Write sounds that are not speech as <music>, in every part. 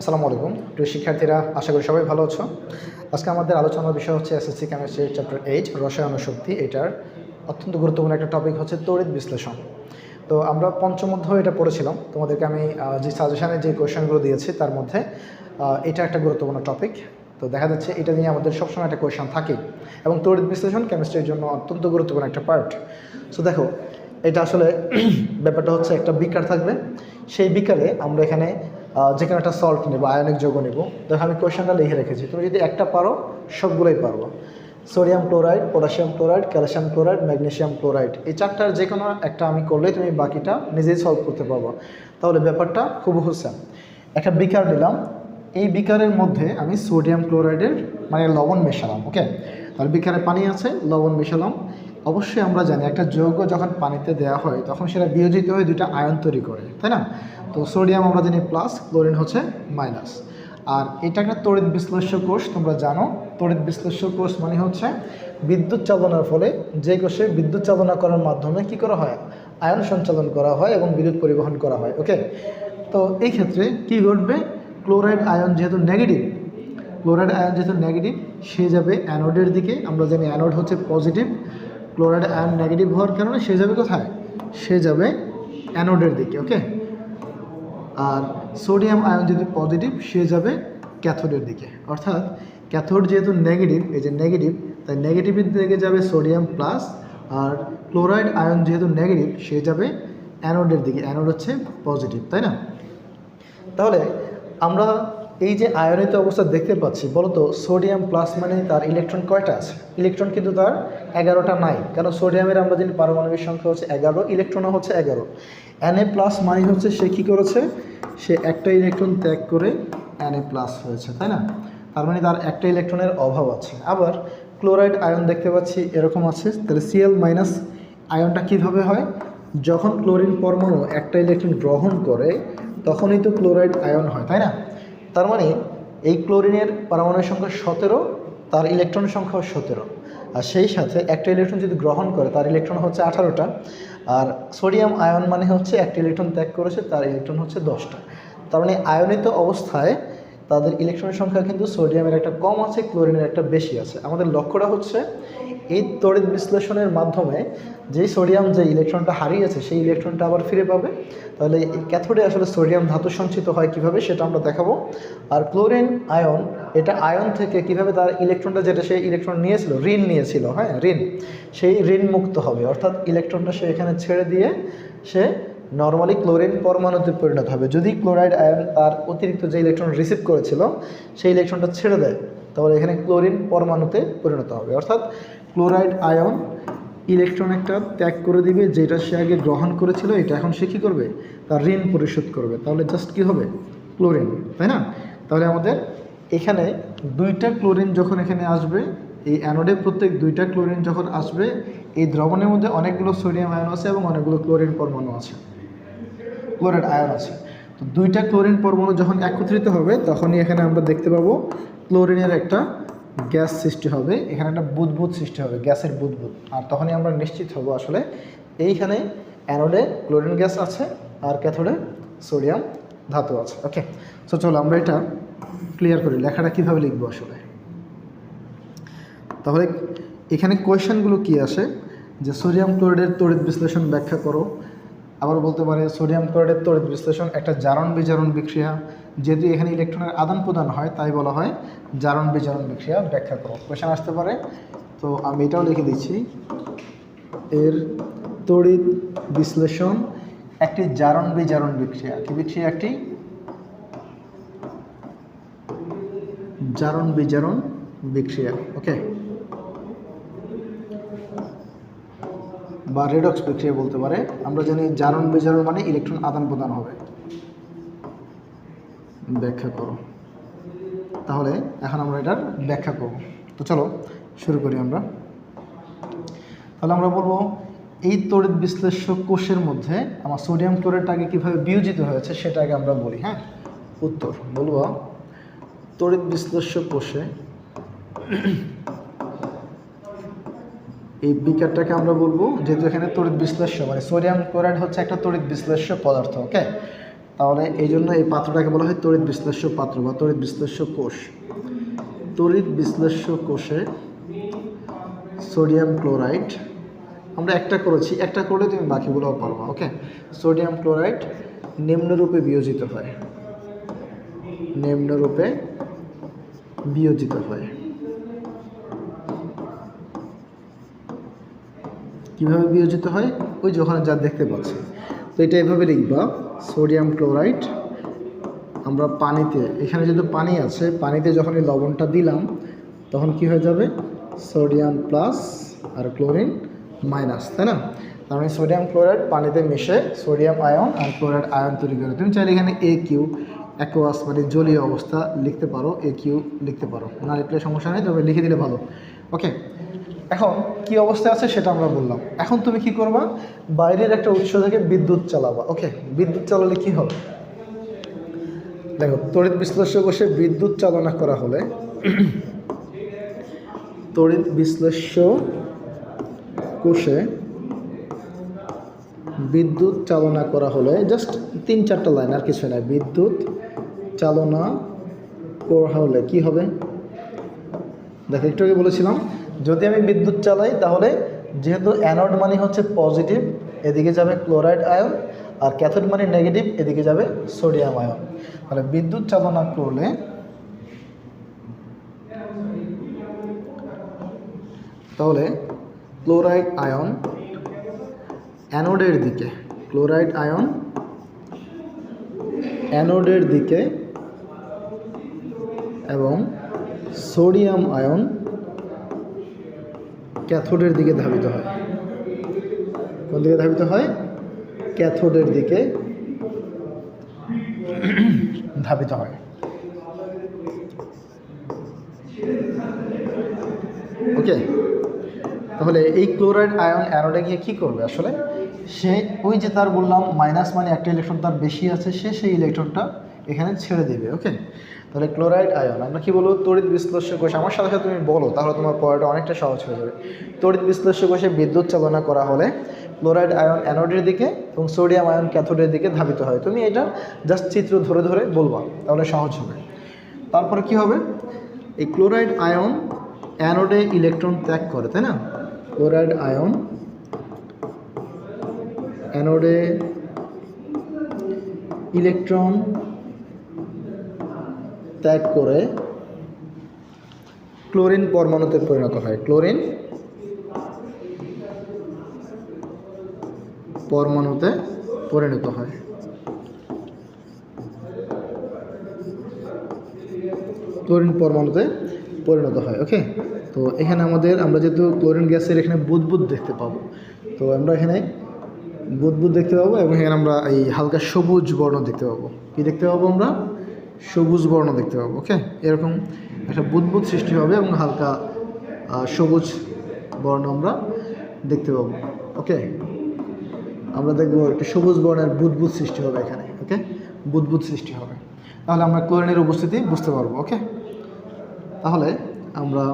আসসালামু আলাইকুম। প্রিয় শিক্ষার্থীরা, আশা করি সবাই ভালো আছো। আজকে আমাদের আলোচনার বিষয় হচ্ছে এসএসসি কেমিস্ট্রি চ্যাপ্টার এইট রসায়ন শক্তি। এটার অত্যন্ত গুরুত্বপূর্ণ একটা টপিক হচ্ছে তড়িৎ বিশ্লেষণ। তো আমরা পঞ্চম অধ্যায় এটা পড়েছিলাম। তোমাদেরকে আমি যে সাজেশানে যে কোয়েশনগুলো দিয়েছি, তার মধ্যে এটা একটা গুরুত্বপূর্ণ টপিক তো দেখা যাচ্ছে এটা নিয়ে আমাদের সবসময় একটা কোয়েশন থাকে। এবং তড়িৎ বিশ্লেষণ কেমিস্ট্রির জন্য অত্যন্ত গুরুত্বপূর্ণ একটা পার্ট সো দেখো, এটা আসলে <clears throat> ব্যাপারটা হচ্ছে একটা বিকার থাকবে। সেই বিকারে আমরা এখানে আহ, যে কোনো একটা সল্ট নেব আয়নিক যৌগ নেব। দেখো আমি কোয়েশনটা লিখে রেখেছি। তুমি যদি একটা পারো সবগুলোই পারব। Sodium chloride potassium chloride calcium chloride magnesium chloride এই চারটার যে কোনো একটা আমি করলে তুমি বাকিটা নিজেই সলভ করতে পারব। তাহলে ব্যাপারটা খুব হুসেন একটা বিকার নিলাম। এই বিকারের মধ্যে আমি সোডিয়াম ক্লোরাইডের মানে লবণ মেশালাম ওকে তাহলে বিকারে পানি আছে লবণ মেশালাম। অবশ্যই আমরা জানি, একটা যৌগ যখন পানিতে দেওয়া হয়, তখন সেটা বিয়োজিত হয়ে দুইটা আয়ন তৈরি করে, তাই না? তো সোডিয়াম আমরা জানি প্লাস ক্লোরিন হচ্ছে মাইনাস আর এটা একটা তড়িৎ বিশ্লেষ্য কোষ, তোমরা জানো। তড়িৎ বিশ্লেষ্য কোষ মানে হচ্ছে বিদ্যুৎ চালনার ফলে যে কোষে বিদ্যুৎ চালনা করার মাধ্যমে কি করা হয়? আয়ন সঞ্চালন করা হয় এবং বিদ্যুৎ পরিবহন করা হয় ওকে তো এই ক্ষেত্রে কি ঘটবে? ক্লোরাইড আয়ন যেহেতু নেগেটিভ ক্লোরাইড আয়ন যেহেতু নেগেটিভ সে যাবে অ্যানোডের দিকে। আমরা জানি অ্যানোড হচ্ছে পজিটিভ ক্লোরাইড আয়ন নেগেটিভ হওয়ার কারণে সে যাবে কোথায়? সে যাবে অ্যানোডের দিকে, ওকে? আর সোডিয়াম আয়ন যদি পজিটিভ, সে যাবে ক্যাথোডের দিকে। অর্থাৎ ক্যাথোড যেহেতু নেগেটিভ, এই যে নেগেটিভ, তাই নেগেটিভের দিকে যাবে সোডিয়াম প্লাস, আর ক্লোরাইড আয়ন যেহেতু নেগেটিভ, সে যাবে অ্যানোডের দিকে। অ্যানোড হচ্ছে পজিটিভ, তাই না? তাহলে আমরা এই যে আয়নিত অবস্থা দেখতে পাচ্ছি, বলতো সোডিয়াম প্লাস মানে তার ইলেকট্রন কয়টা আছে? ইলেকট্রন কিন্তু তার এগারোটা নাই কারণ সোডিয়ামের আমরা জানি পারমাণবিক সংখ্যা হচ্ছে এগারো, ইলেকট্রনও হচ্ছে এগারো। এন এ প্লাস মানে হচ্ছে সে কী করেছে? সে একটা ইলেকট্রন ত্যাগ করে এন এ প্লাস হয়েছে, তাই না? তার মানে তার একটা ইলেকট্রনের অভাব আছে। আবার ক্লোরাইড আয়ন দেখতে পাচ্ছি এরকম আছে, তাহলে সিএল মাইনাস আয়নটা কীভাবে হয়? যখন ক্লোরিন পরমাণু একটা ইলেকট্রন গ্রহণ করে, তখনই তো ক্লোরাইড আয়ন হয়, তাই না? তার মানে এই ক্লোরিনের পারমাণবিক সংখ্যা সতেরো, তার ইলেকট্রন সংখ্যাও সতেরো। আর সেই সাথে একটা ইলেকট্রন যদি গ্রহণ করে, তার ইলেকট্রন হচ্ছে আঠারোটা। আর সোডিয়াম আয়ন মানে হচ্ছে একটা ইলেকট্রন ত্যাগ করেছে, তার ইলেকট্রন হচ্ছে দশটা। তার মানে আয়নিত অবস্থায় তাদের ইলেকট্রনের সংখ্যা কিন্তু সোডিয়ামের একটা কম আছে, ক্লোরিনের একটা বেশি আছে। আমাদের লক্ষ্যটা হচ্ছে এই তড়িৎ বিশ্লেষণের মাধ্যমে যেই সোডিয়াম যে ইলেকট্রনটা হারিয়েছে, সেই ইলেকট্রনটা আবার ফিরে পাবে। তাহলে ক্যাথোডে আসলে সোডিয়াম ধাতু সঞ্চিত হয় কীভাবে সেটা আমরা দেখাবো। আর ক্লোরিন আয়ন, এটা আয়ন থেকে কীভাবে তার ইলেকট্রনটা যেটা সেই ইলেকট্রন নিয়েছিল, ঋণ নিয়েছিল হ্যাঁ ঋণ, সেই ঋণ মুক্ত হবে। অর্থাৎ ইলেকট্রনটা সে এখানে ছেড়ে দিয়ে সে নর্মালি ক্লোরিন পরমাণুতে পরিণত হবে। যদি ক্লোরাইড আয়ন তার অতিরিক্ত যে ইলেকট্রন রিসিভ করেছিল, সেই ইলেকট্রনটা ছেড়ে দেয়, তাহলে এখানে ক্লোরিন পরমাণুতে পরিণত হবে। অর্থাৎ ক্লোরাইড আয়ন ইলেকট্রন একটা ত্যাগ করে দিবে, যেটা সে আগে গ্রহণ করেছিল, এটা এখন সে কী করবে? তার ঋণ পরিশোধ করবে। তাহলে জাস্ট কী হবে? ক্লোরিন, তাই না? তাহলে আমাদের এখানে দুইটা ক্লোরিন যখন এখানে আসবে, এই অ্যানোডে প্রত্যেক দুইটা ক্লোরিন যখন আসবে, এই দ্রবণের মধ্যে অনেকগুলো সোডিয়াম আয়ন আছে এবং অনেকগুলো ক্লোরিন পরমাণু আছে। ক্লোরাইড আয়ন আছে। তো দুইটা ক্লোরিন পরমাণু যখন একত্রিত হবে, তখনই এখানে আমরা দেখতে পাবো ক্লোরিনের একটা গ্যাস সৃষ্টি হবে, এখানে একটা বুদবুদ সৃষ্টি হবে, গ্যাসের বুদবুদ। আর তখনই আমরা নিশ্চিত হব আসলে এইখানে অ্যানোডে ক্লোরিন গ্যাস আছে আর ক্যাথোডে সোডিয়াম ধাতু আছে। ওকে সো চলো আমরা এটা ক্লিয়ার করি, লেখাটা কীভাবে লিখব আসলে? তাহলে এখানে কোয়েশনগুলো কি আসে? যে সোডিয়াম ক্লোরাইডের তড়িৎ বিশ্লেষণ ব্যাখ্যা করো আবার বলতে পারে সোডিয়াম ক্লোরাইডের তড়িৎ বিশ্লেষণ, একটা জারণ বিজারণ বিক্রিয়া। যেহেতু এখানে ইলেকট্রনের আদান প্রদান হয়, তাই বলা হয় জারণ বিজারণ বিক্রিয়া ব্যাখ্যা করো। কোয়েশন আসতে পারে। তো আমি এটাও লিখে দিচ্ছি। এর তড়িৎ বিশ্লেষণ, একটি জারণ বিজারণ বিক্রিয়া। কি বিক্রিয়া একটি? জারণ বিজারণ বিক্রিয়া। ওকে বা রেডক্স বিক্রিয়া বলতে পারে, আমরা জানি জারণ বিজারণ মানে ইলেকট্রন আদান প্রদান হবে। ব্যাখ্যা করো। তাহলে এখন আমরা এটার ব্যাখ্যা করব। তো চলো, শুরু করি আমরা। তাহলে আমরা বলব, এই তড়িৎ বিশ্লেষক কোষের মধ্যে আমার সোডিয়াম ক্লোরাইডটা আগে কীভাবে বিয়োজিত হয়েছে সেটা আগে আমরা বলি হ্যাঁ? উত্তর, বলব, তড়িৎ বিশ্লেষ্য কোষে এই বিকারটাকে আমরা বলব, যেহেতু এখানে তড়িৎ বিশ্লেষ্য মানে সোডিয়াম ক্লোরাইড হচ্ছে একটা তড়িৎ বিশ্লেষ্য পদার্থ ওকে তাহলে এই জন্য এই পাত্রটাকে বলা হয় তড়িৎ বিশ্লেষ্য পাত্র বা তড়িৎ বিশ্লেষ্য কোষ। তড়িৎ বিশ্লেষ্য কোষে সোডিয়াম ক্লোরাইড, আমরা একটা করেছি, একটা করলে তুমি বাকিগুলোও পারবা ওকে সোডিয়াম ক্লোরাইড নিম্নরূপে বিয়োজিত হয়। নিম্নরূপে বিয়োজিত হয়। কীভাবে বিয়োজিত হয়? ওই যে ওখানে যা দেখতে পাচ্ছি। তো এটা এভাবে লিখবা, সোডিয়াম ক্লোরাইড। আমরা পানিতে, এখানে যেহেতু পানি আছে, পানিতে যখন এই লবণটা দিলাম, তখন কি হয়ে যাবে? সোডিয়াম প্লাস আর ক্লোরিন মাইনাস, তাই না? তার মানে সোডিয়াম ক্লোরাইড পানিতে মিশে সোডিয়াম আয়ন আর ক্লোরাইড আয়ন তৈরি করে। তুমি চাইলে এখানে এ কিউ অ্যাকোয়াস মানে জলীয় অবস্থা লিখতে পারো এ কিউ লিখতে পারো। না লিখলে সমস্যা নেই, তবে লিখে দিলে ভালো। ওকে এখন কি অবস্থায় আছে সেটা আমরা বললাম। এখন তুমি কি করবা? বাইরের একটা উৎস থেকে বিদ্যুৎ চালাবা ওকে বিদ্যুৎ চালালে কি হবে? দেখো, তড়িৎ বিশ্লেষ্য <clears throat> কোষে বিদ্যুৎ চালনা করা হলে তড়িৎ বিশ্লেষ্য কোষে বিদ্যুৎ চালনা করা হলে জাস্ট তিন চারটা লাইন আর কিছু নয় বিদ্যুৎ চালনা করা হলে কি হবে? দেখো, একটু আগে বলেছিলাম যদি আমি বিদ্যুৎ চালাই, তাহলে যেহেতু অ্যানোড মানে হচ্ছে পজিটিভ এদিকে যাবে ক্লোরাইড আয়ন আর ক্যাথোড মানে নেগেটিভ এদিকে যাবে সোডিয়াম আয়ন তাহলে বিদ্যুৎ চালনা করলে তাহলে ক্লোরাইড আয়ন অ্যানোডের দিকে ক্লোরাইড আয়ন অ্যানোডের দিকে এবং সোডিয়াম আয়ন ক্যাথোডের দিকে ধাবিত হয়। কোন দিকে ধাবিত হয়? ক্যাথোডের দিকে ধাবিত হয়। ওকে, তাহলে এই ক্লোরাইড আয়ন অ্যানোডে গিয়ে কী করবে আসলে? সে ওই যে তার বললাম, মাইনাস মানে একটা ইলেকট্রন তার বেশি আছে, সে সেই ইলেকট্রনটা এখানে ছেড়ে দেবে, ওকে? তাহলে ক্লোরাইড আয়ন, আমরা কি বলব? তড়িৎ বিশ্লেষ্য কোষ। আমার সাথে সাথে তুমি বলো, তাহলে তোমার পড়াটা অনেকটা সহজ হয়ে যাবে। তড়িৎ বিশ্লেষ্য কোষে বিদ্যুৎ চালনা করা হলে ক্লোরাইড আয়ন অ্যানোডের দিকে এবং সোডিয়াম আয়ন ক্যাথোডের দিকে ধাবিত হয়। তুমি এটা জাস্ট চিত্র ধরে ধরে বলবা, তাহলে সহজ হবে। তারপরে কি হবে? এই ক্লোরাইড আয়ন অ্যানোডে ইলেকট্রন ত্যাগ করে, তাই না? ক্লোরাইড আয়ন অ্যানোডে ইলেকট্রন ত্যাগ করে ক্লোরিন পরমাণুতে পরিণত হয়। ক্লোরিন পরমাণুতে পরিণত হয়। ক্লোরিন পরমাণুতে পরিণত হয়, ওকে? তো এখানে আমাদের, আমরা যেহেতু ক্লোরিন গ্যাসের এখানে বুদবুদ দেখতে পাবো, তো আমরা এখানে বুদবুদ দেখতে পাবো এবং এখানে আমরা এই হালকা সবুজ বর্ণ দেখতে পাবো। কি দেখতে পাবো আমরা? সবুজ বর্ণ দেখতে পাবো ওকে এরকম একটা বুদবুদ সৃষ্টি হবে এবং হালকা সবুজ বর্ণ আমরা দেখতে পাবো ওকে আমরা দেখব একটা সবুজ বর্ণের বুদবুদ সৃষ্টি হবে এখানে ওকে বুদবুদ সৃষ্টি হবে। তাহলে আমরা ক্লোরিনের উপস্থিতি বুঝতে পারব ওকে তাহলে আমরা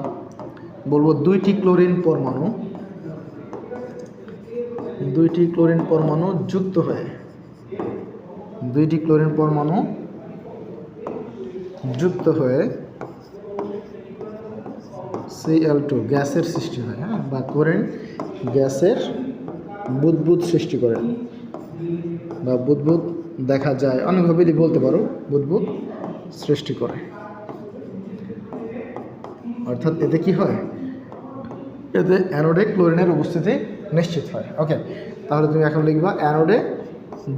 বলব দুইটি ক্লোরিন পরমাণু, দুইটি ক্লোরিন পরমাণু যুক্ত হয়ে, দুইটি ক্লোরিন পরমাণু যুক্ত হয়ে সিএল টু গ্যাসের সৃষ্টি হয় হ্যাঁ? বা ক্লোরিন গ্যাসের বুদবুদ সৃষ্টি করে। বা বুদবুদ দেখা যায় অনেকভাবেই বলতে পারো, বুদবুদ সৃষ্টি করে। অর্থাৎ এতে কি হয়? এতে অ্যানোডে ক্লোরিনের উপস্থিতি নিশ্চিত হয়। ওকে, তাহলে তুমি এখন লিখবা অ্যানোডে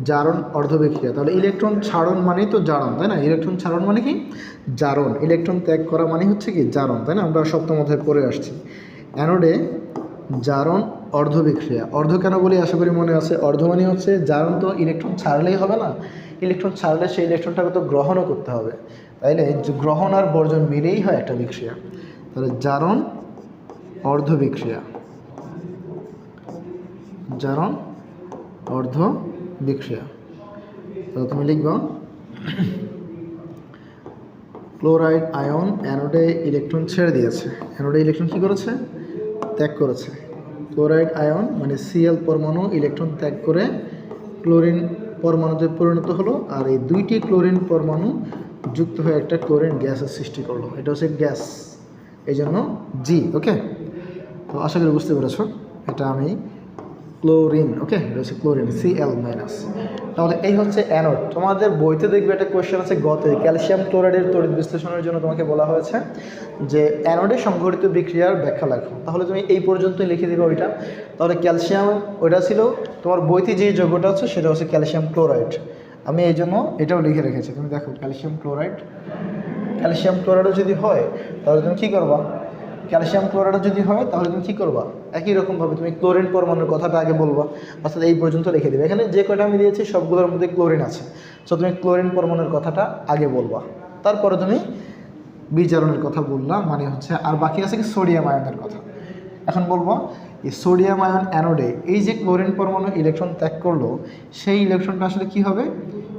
জারণ অর্ধবিক্রিয়া। তাহলে ইলেকট্রন ছাড়ন মানেই তো জারণ, তাই না? ইলেকট্রন ছাড়ন মানে কি? জারণ। ইলেকট্রন ত্যাগ করা মানে হচ্ছে কি? জারণ, তাই না? আমরা সপ্তম অধ্যায় পড়ে আসছি। অ্যানোডে জারণ অর্ধবিক্রিয়া। অর্ধ কেন বলি? আশা করি মনে আছে। অর্ধ মানে হচ্ছে জারণ তো ইলেকট্রন ছাড়লেই হবে না। ইলেকট্রন ছাড়লে সেই ইলেকট্রনটাকে তো গ্রহণও করতে হবে। তাইলে গ্রহণ আর বর্জন মিলেই হয় একটা বিক্রিয়া। তাহলে জারণ অর্ধ বিক্রিয়া জারণ অর্ধ বিক্রিয়া তো তুমি লিখবা, ক্লোরাইড আয়ন অ্যানোডে ইলেকট্রন ছেড়ে দিয়েছে। অ্যানোডে ইলেকট্রন কী করেছে? ত্যাগ করেছে। ক্লোরাইড আয়ন মানে সিএল পরমাণু ইলেকট্রন ত্যাগ করে ক্লোরিন পরমাণুতে পরিণত হলো, আর এই দুইটি ক্লোরিন পরমাণু যুক্ত হয়ে একটা ক্লোরিন গ্যাসের সৃষ্টি করল। এটা হচ্ছে গ্যাস এই জন্য জি ওকে তো আশা করি বুঝতে পেরেছ। এটা আমি ক্লোরিন ওকে হচ্ছে ক্লোরিন সি এল মাইনাস তাহলে এই হচ্ছে অ্যানোড তোমাদের বইতে দেখবে একটা কোয়েশ্চেন আছে গতে। ক্যালসিয়াম ক্লোরাইডের তড়িৎ বিশ্লেষণের জন্য তোমাকে বলা হয়েছে যে অ্যানোডে সংঘটিত বিক্রিয়ার ব্যাখ্যা লেখো। তাহলে তুমি এই পর্যন্তই লিখে দিবে ওইটা। তাহলে ক্যালসিয়াম ওইটা ছিল, তোমার বইতে যে যৌগটা আছে সেটা হচ্ছে ক্যালসিয়াম ক্লোরাইড। আমি এই জন্য এটাও লিখে রেখেছি। তুমি দেখো, ক্যালসিয়াম ক্লোরাইড। ক্যালসিয়াম ক্লোরাইডও যদি হয়, তাহলে তুমি কী করবা? ক্যালসিয়াম ক্লোরাইডও যদি হয়, তাহলে তুমি কী করবা? একই রকমভাবে তুমি ক্লোরিন পরমাণুর কথাটা আগে বলবা। অর্থাৎ এই পর্যন্ত লিখে দেবে। এখানে যে কয়টা আমি দিয়েছি, সবগুলোর মধ্যে ক্লোরিন আছে। সো তুমি ক্লোরিন পরমাণুর কথাটা আগে বলবা। তারপরে তুমি বিজারণের কথা বললাম মানে হচ্ছে, আর বাকি আছে কি সোডিয়াম আয়নের কথা। এখন বলব, এই সোডিয়াম আয়ন অ্যানোডে, এই যে ক্লোরিন পরমাণু ইলেকট্রন ত্যাগ করল, সেই ইলেকট্রনটা আসলে কি হবে?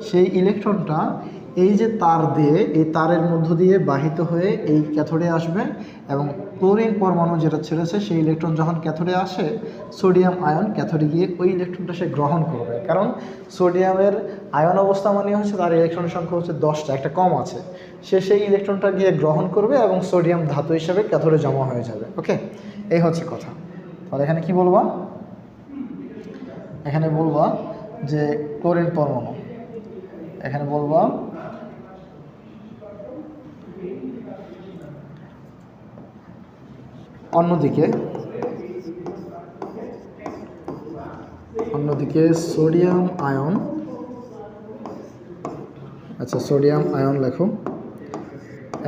সেই ইলেকট্রনটা এই যে তার দিয়ে, এই তারের মধ্য দিয়ে বাহিত হয়ে এই ক্যাথোডে আসবে এবং ক্লোরিন পরমাণু যেটা ছেড়েছে, সেই ইলেকট্রন যখন ক্যাথোডে আসে, সোডিয়াম আয়ন ক্যাথোডে গিয়ে ওই ইলেকট্রনটা সে গ্রহণ করবে। কারণ সোডিয়ামের আয়ন অবস্থা মানে হচ্ছে তার ইলেকট্রনের সংখ্যা হচ্ছে দশটা, একটা কম আছে। সে সেই ইলেকট্রনটা গিয়ে গ্রহণ করবে এবং সোডিয়াম ধাতু হিসাবে ক্যাথোডে জমা হয়ে যাবে। ওকে? এই হচ্ছে কথা। তাহলে এখানে কি বলবা? এখানে বলবা যে ক্লোরিন পরমাণু। এখানে বলবা অন্যদিকে অন্যদিকে সোডিয়াম আয়ন। আচ্ছা সোডিয়াম আয়ন লেখো।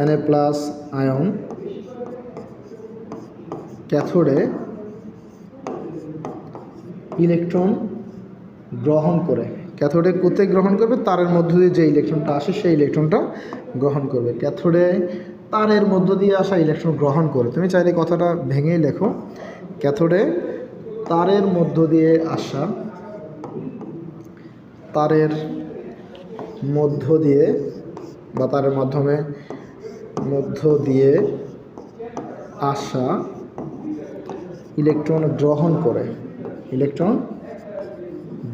এন প্লাস আয়ন ক্যাথোডে ইলেকট্রন গ্রহণ করে। ক্যাথোডে কোথায় গ্রহণ করবে? তারের মধ্য দিয়ে যে ইলেকট্রনটা আসে, সেই ইলেকট্রনটা গ্রহণ করবে। ক্যাথোডে তারের মধ্য দিয়ে আসা ইলেকট্রন গ্রহণ করে। তুমি চাইলে কথাটা ভেঙেই লেখো। ক্যাথোডে, তারের মধ্য দিয়ে আসা, তারের মধ্য দিয়ে বা তারের মাধ্যমে মধ্য দিয়ে আসা ইলেকট্রন গ্রহণ করে। ইলেকট্রন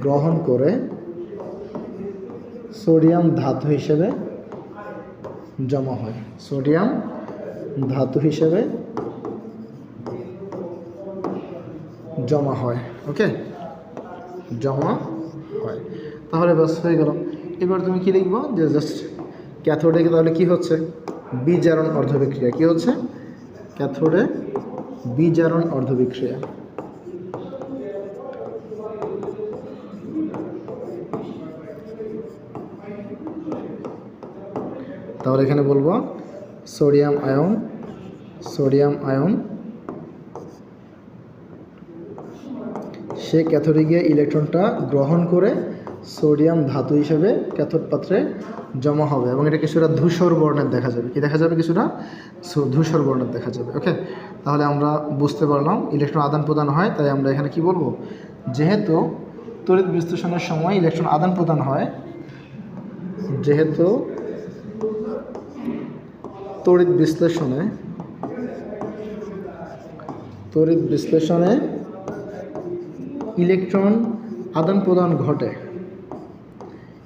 গ্রহণ করে সোডিয়াম ধাতু হিসেবে জমা হয়। সোডিয়াম ধাতু হিসেবে জমা হয়, ওকে? জমা হয়। তাহলে বাস হয়ে গেল। এবার তুমি কি লিখব? যে জাস্ট ক্যাথোডে তাহলে কি হচ্ছে? বিজারণ অর্ধবিক্রিয়া। কি হচ্ছে? ক্যাথোডে বিজারণ অর্ধবিক্রিয়া। তাহলে এখানে বলব সোডিয়াম আয়ন সোডিয়াম আয়ন। সে ক্যাথোডে গিয়ে ইলেকট্রনটা গ্রহণ করে সোডিয়াম ধাতু হিসেবে ক্যাথোড পাত্রে জমা হবে এবং এটা কিছুটা ধূসর বর্ণের দেখা যাবে। কি দেখা যাবে কিছুটা? ধূসর বর্ণের দেখা যাবে ওকে তাহলে আমরা বুঝতে পারলাম, ইলেকট্রন আদান প্রদান হয়, তাই আমরা এখানে কি বলব? যেহেতু তড়িৎ বিশ্লেষণের সময় ইলেকট্রন আদান প্রদান হয়, যেহেতু তড়িৎ বিশ্লেষণে তড়িৎ বিশ্লেষণে ইলেকট্রন আদান প্রদান ঘটে।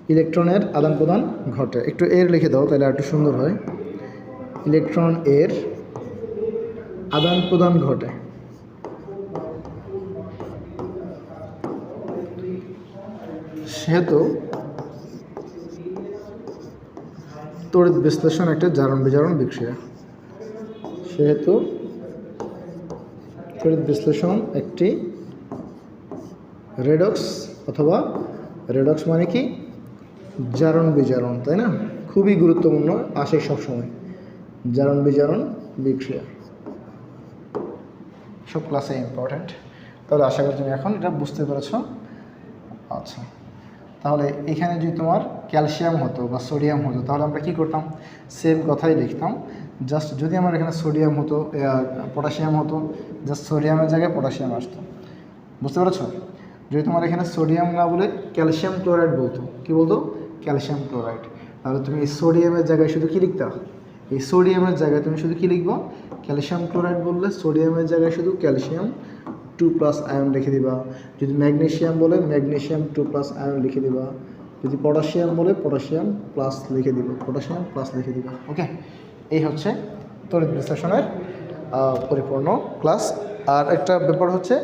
ইলেকট্রনের আদান প্রদান ঘটে। একটু এর লিখে দাও, তাহলে একটু সুন্দর হয়। ইলেকট্রন এর আদান প্রদান ঘটে। সেহেতু তড়িৎ বিশ্লেষণ একটা জারণ বিজারণ বিক্রিয়া। সেহেতু তড়িৎ বিশ্লেষণ একটি রেডক্স অথবা রেডক্স মানে কি? জারণ বিজারণ, তাই না? খুবই গুরুত্বপূর্ণ, আসে সবসময়। জারণ বিজারণ বিক্রিয়া। সব ক্লাসে ইম্পর্ট্যান্ট তাহলে আশা করি তুমি এখন এটা বুঝতে পেরেছ। আচ্ছা। তাহলে এখানে যদি তোমার ক্যালসিয়াম হতো বা সোডিয়াম হতো, তাহলে আমরা কি করতাম? সেম কথাই লিখতাম। জাস্ট যদি আমার এখানে সোডিয়াম হতো পটাশিয়াম হতো, জাস্ট সোডিয়ামের জায়গায় পটাশিয়াম আসতো। বুঝতে পেরেছ? যদি তোমার এখানে সোডিয়াম না বলে ক্যালসিয়াম ক্লোরাইড বলতো, কি বলতো? Calcium chloride. তাহলে তুমি এই সোডিয়ামের জায়গায় শুধু কি লিখতা? এই সোডিয়ামের জায়গায় তুমি শুধু কি লিখবা? ক্যালসিয়াম ক্লোরাইড বললে সোডিয়ামের জায়গায় শুধু ক্যালসিয়াম টু প্লাস আয়ন লিখে দিবা। যদি ম্যাগনেশিয়াম বলে ম্যাগনেশিয়াম টু প্লাস আয়ন লিখে দিবা। যদি পটাশিয়াম বলে পটাশিয়াম প্লাস লিখে দিবা। পটাশিয়াম প্লাস লিখে দিবা। ওকে এই হচ্ছে তড়িৎ বিশ্লেষণের পরিপূর্ণ ক্লাস আর একটা ব্যাপার হচ্ছে